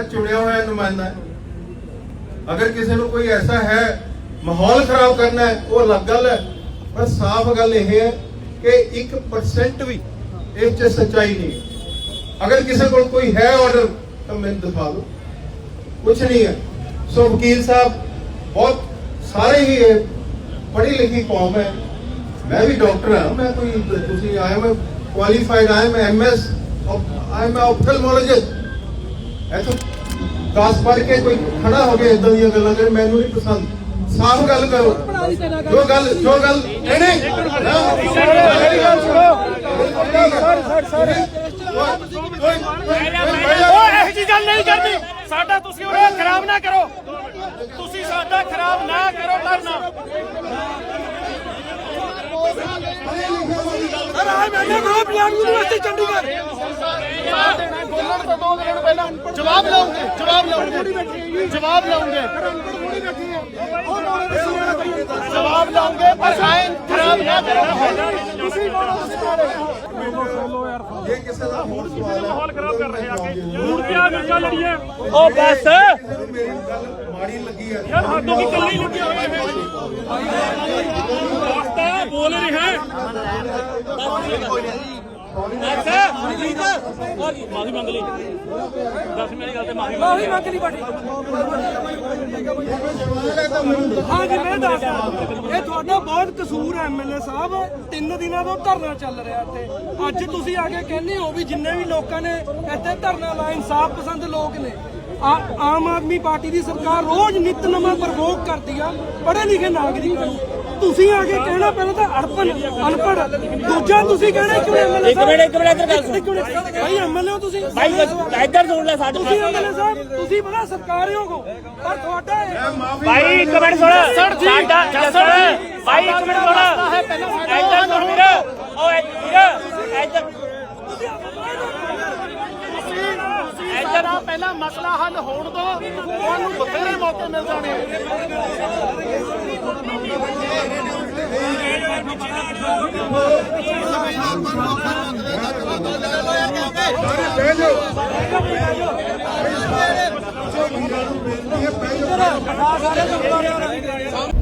ਮੈਂ ਚੁਣਿਆ ਹੋਇਆ ਨੁਮਾਇੰਦਾ ਹੈ ਅਗਰ ਕਿਸੇ ਨੂੰ ਕੋਈ ਐਸਾ ਹੈ ਮਾਹੌਲ ਖਰਾਬ ਕਰਨਾ ਹੈ ਉਹ ਅਲੱਗ ਗੱਲ ਹੈ ਪਰ ਸਾਫ਼ ਗੱਲ ਇਹ ਹੈ ਕਿ 1% ਵੀ ਇਸ 'ਚ ਸੱਚਾਈ ਨਹੀਂ ਹੈ ਅਗਰ ਕਿਸੇ ਕੋਲ ਕੋਈ ਹੈ ਆਰਡਰ ਤਾਂ ਮੈਨੂੰ ਦਿਖਾ ਦਿਓ ਕੁਝ ਨਹੀਂ ਹੈ ਸੋ ਵਕੀਲ ਸਾਹਿਬ ਬਹੁਤ ਸਾਰੇ ਹੀ ਇਹ ਪੜ੍ਹੀ ਲਿਖੀ ਕੌਮ ਹੈ ਮੈਂ ਵੀ ਡਾਕਟਰ ਹਾਂ ਮੈਂ ਕੋਈ ਤੁਸੀਂ ਆਇਆ ਮੈਂ ਕੁਆਲੀਫਾਈਡ ਆਇਆ ਮੈਂ ਐਮਐਸ ਆਈ ਐਮ ਆਪਥਲਮੋਲੋਜਿਸਟ ਐਸੋ 10 ਪੜ੍ਹ ਕੇ ਕੋਈ ਖੜਾ ਹੋ ਗਿਆ ਇਦਾਂ ਦੀਆਂ ਗੱਲਾਂ ਕਰੇ ਮੈਨੂੰ ਨਹੀਂ ਪਸੰਦ। ਸਾਫ਼ ਗੱਲ ਕਰੋ। ਜੋ ਗੱਲ ਜੋ ਗੱਲ ਨਹੀਂ ਨਹੀਂ। ਮੇਰੀ ਗੱਲ ਸੁਣੋ। ਸਰ ਸਰ ਉਹ ਇਹੋ ਜਿਹੀ ਗੱਲ ਨਹੀਂ ਕਰਨੀ। ਸਾਡਾ ਤੁਸੀਂ ਉਹ ਖਰਾਬ ਨਾ ਕਰੋ। ਤੁਸੀਂ ਸਾਡਾ ਖਰਾਬ ਨਾ ਕਰੋ ਸਰ ਕੋ ਯੂਨੀਵਰਸਿਟੀ ਚੰਡੀਗੜ੍ਹ। ਤੋਂ ਦੋ ਦਿਨ ਪਹਿਲਾਂ ਜਵਾਬ ਲਾਉਂਗੇ ਜਵਾਬ ਲਾਉਂਗੇ ਜਵਾਬ ਲਾਉਂਗੇ ਜਵਾਬ ਲਾਉਂਗੇ ਪਰ ਆਏ ਖਰਾਬ ਨਾ ਕਰੋ ਤੁਸੀਂ ਜੇ ਕਿਸੇ ਦਾ ਹੋਰ ਸਵਾਲ ਹੈ ਮਾਹੌਲ ਖਰਾਬ ਕਰ ਰਹੇ ਆ ਕਿ ਹੁਣ ਕਿਆ ਵਿਚਾ ਲੜੀਏ ਉਹ ਬਸ ਕਿਸੇ ਨੂੰ ਮੇਰੀ ਗੱਲ ਮਾੜੀ ਲੱਗੀ ਹੈ ਯਾਰ ਹੱਥੋਂ ਕੀ ਕੱਲੀ ਲੱਗੇ ਹੋਏ ਹੈ ਦੋਸਤਾ ਬੋਲ ਰਿਹਾ ਹੈ ਅੱਛਾ ਮਾਫੀ ਮੰਗ ਲਈ ਦੱਸ ਮੇਰੀ ਗੱਲ ਤੇ ਮਾਫੀ ਮਾਫੀ ਮੰਗ ਲਈ ਬਾਟੀ ਹਾਂ ਜੀ ਮੈਂ ਦੱਸਦਾ ਇਹ ਤੁਹਾਡਾ ਬਹੁਤ ਕਸੂਰ ਹੈ ਐਮਐਲਏ ਸਾਹਿਬ। ਤਿੰਨ ਦਿਨਾਂ ਤੋਂ ਧਰਨਾ ਚੱਲ ਰਿਹਾ ਇੱਥੇ। ਅੱਜ ਤੁਸੀਂ ਆ ਕੇ ਕਹਿੰਦੇ ਹੋ ਵੀ ਜਿੰਨੇ ਵੀ ਲੋਕਾਂ ਨੇ ਇੱਥੇ ਧਰਨਾ ਲਾਇਆ, ਇਨਸਾਫ ਪਸੰਦ ਲੋਕ ਨੇ। ਆਮ ਆਦਮੀ ਪਾਰਟੀ ਦੀ ਸਰਕਾਰ ਰੋਜ਼ ਨਿਤ ਨਵਾਂ ਪ੍ਰਵੋਕ ਕਰਦੀ ਆ, ਪੜ੍ਹੇ ਲਿਖੇ ਨਾਗਰਿਕਾਂ ਨੂੰ ਤੁਸੀਂ ਆ ਕੇ ਕਹਿਣਾ ਪਹਿਲਾਂ ਤਾਂ ਅੜਪਨ ਅਨਪੜ੍ਹ ਦੂਜਾ ਤੁਸੀਂ ਕਹਿਣਾ ਕਿ ਐਮਐਲਏ ਇੱਕ ਮਿੰਟ ਇੱਕ ਮਿੰਟ ਇੱਧਰ ਗੱਲ ਮਿੰਟ। ਭਾਈ ਐਮਐਲਏ ਹੋ ਤੁਸੀਂ? ਭਾਈ ਇੱਧਰ ਸੁਣ ਲੈ ਸਾਡੇ ਤੁਸੀਂ ਐਮਐਲਏ ਸਾਹਿਬ ਤੁਸੀਂ ਬੜਾ ਸਰਕਾਰਿਓ ਹੋ। ਪਰ ਤੁਹਾਡਾ ਇਹ- ਭਾਈ ਇੱਕ ਮਿੰਟ ਸੁਣ। ਸਾਡਾ ਜਸਰ ਭਾਈ ਇੱਕ ਮਿੰਟ ਸੁਣ। ਇੱਧਰ ਸੁਣ ਵੀਰ। ਓ ਵੀਰ ਇੱਧਰ ਇੱਧਰ ਆ ਪਹਿਲਾਂ ਮਸਲਾ ਹੱਲ ਹੋਣ ਤੋਂ ਤੁਹਾਨੂੰ ਬਥੇਰੇ ਮੌਕੇ ਮਿਲ ਜਾਣੇ ਬਹਿ ਜਾਓ ਸਾਰੇ ਲੋਕਾਂ ਨੇ